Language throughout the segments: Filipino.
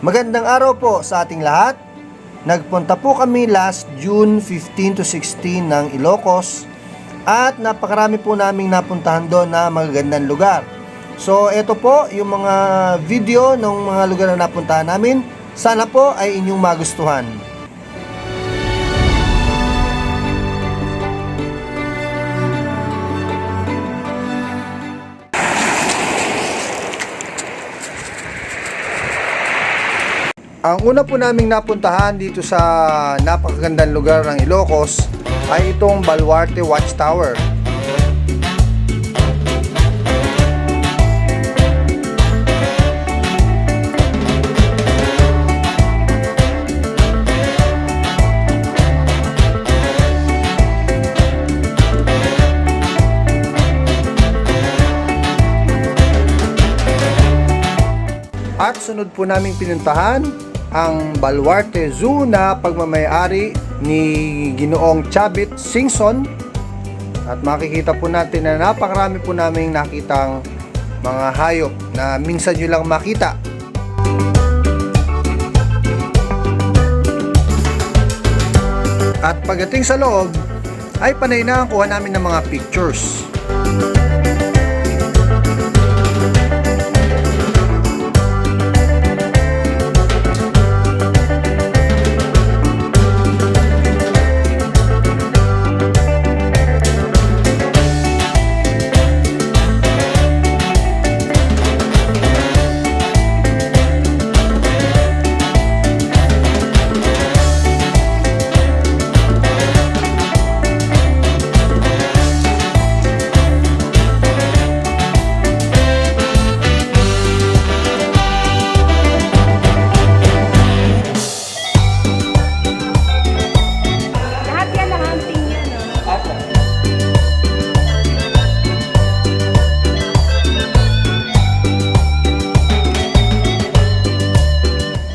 Magandang araw po sa ating lahat. Nagpunta po kami last June 15 to 16 ng Ilocos at napakarami po naming napuntahan doon na magagandang lugar. So ito po yung mga video ng mga lugar na napuntahan namin. Sana po ay inyong magustuhan. Ang una po naming napuntahan dito sa napakagandang lugar ng Ilocos ay itong Baluarte Watchtower. At sunod po naming pinuntahan ang Baluarte Zoo na pagmamayari ni Ginoong Chabit Singson. At makikita po natin na napakarami po naming nakitang mga hayop na minsan nyo lang makita. At pagdating sa loob, ay panay na ang kuha namin ng mga pictures.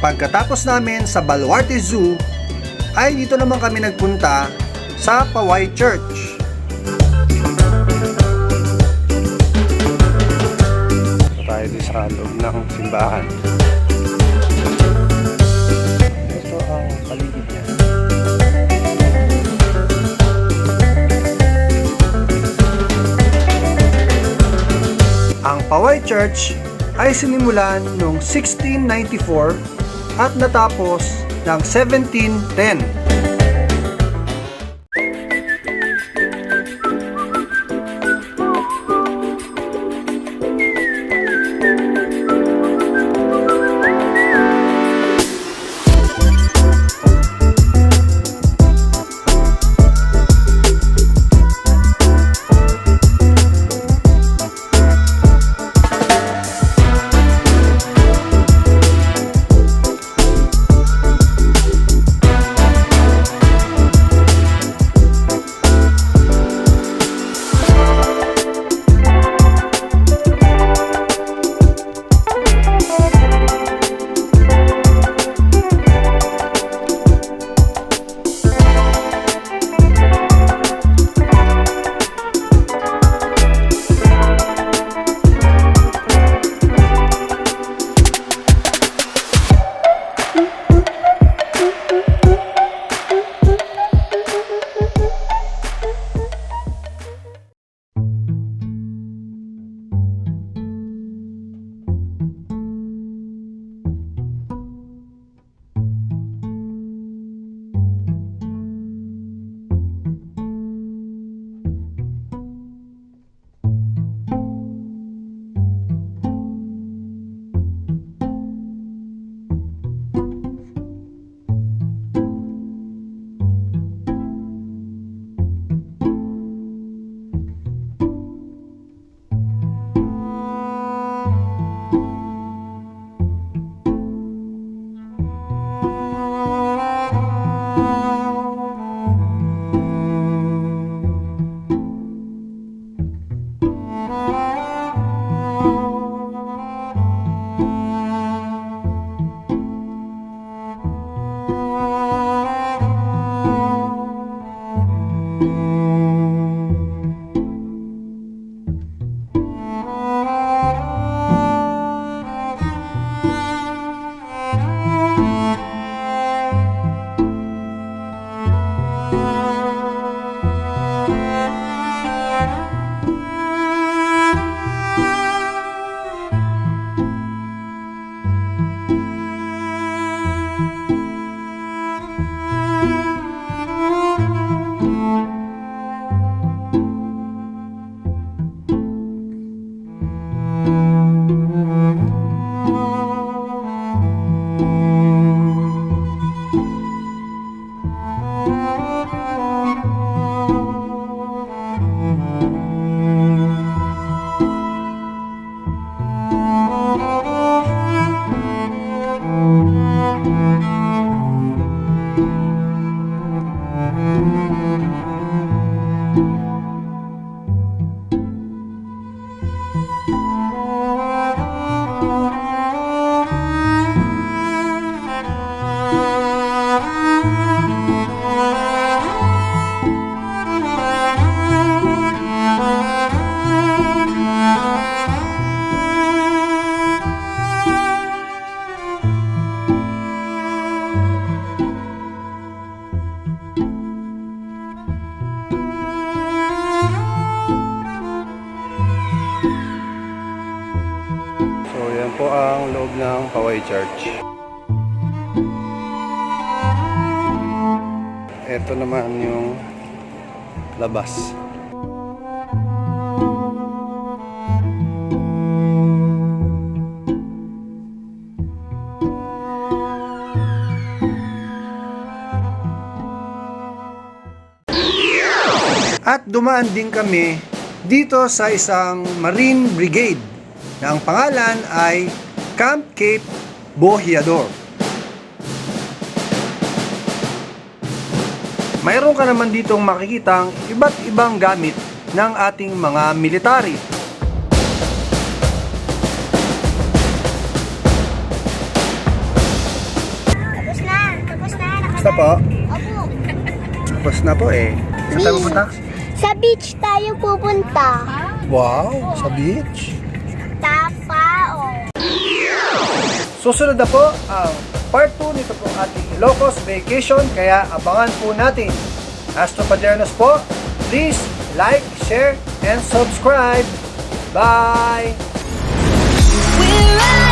Pagkatapos namin sa Baluarte Zoo, ay dito naman kami nagpunta sa Paway Church. tayo din sa loob ng simbahan. Ito ang paligid niya. Ang Paway Church ay sinimulan noong 1694 at natapos ng 1710. Paway Church. Ito naman yung labas. At dumaan din kami dito sa isang Marine Brigade na ang pangalan ay Camp Cape Bohiador. Mayroon ka naman ditong makikitang iba't ibang gamit ng ating mga military. Tapos na, tapos na. Basta po, Opo. tapos na po eh. Saan tayo pupunta? Sa beach tayo pupunta. Wow, sa beach. Susunod na po ang part 2 nito pong ating Ilocos Vacation kaya abangan po natin. Astro Padernos po, please like, share, and subscribe. Bye! We're.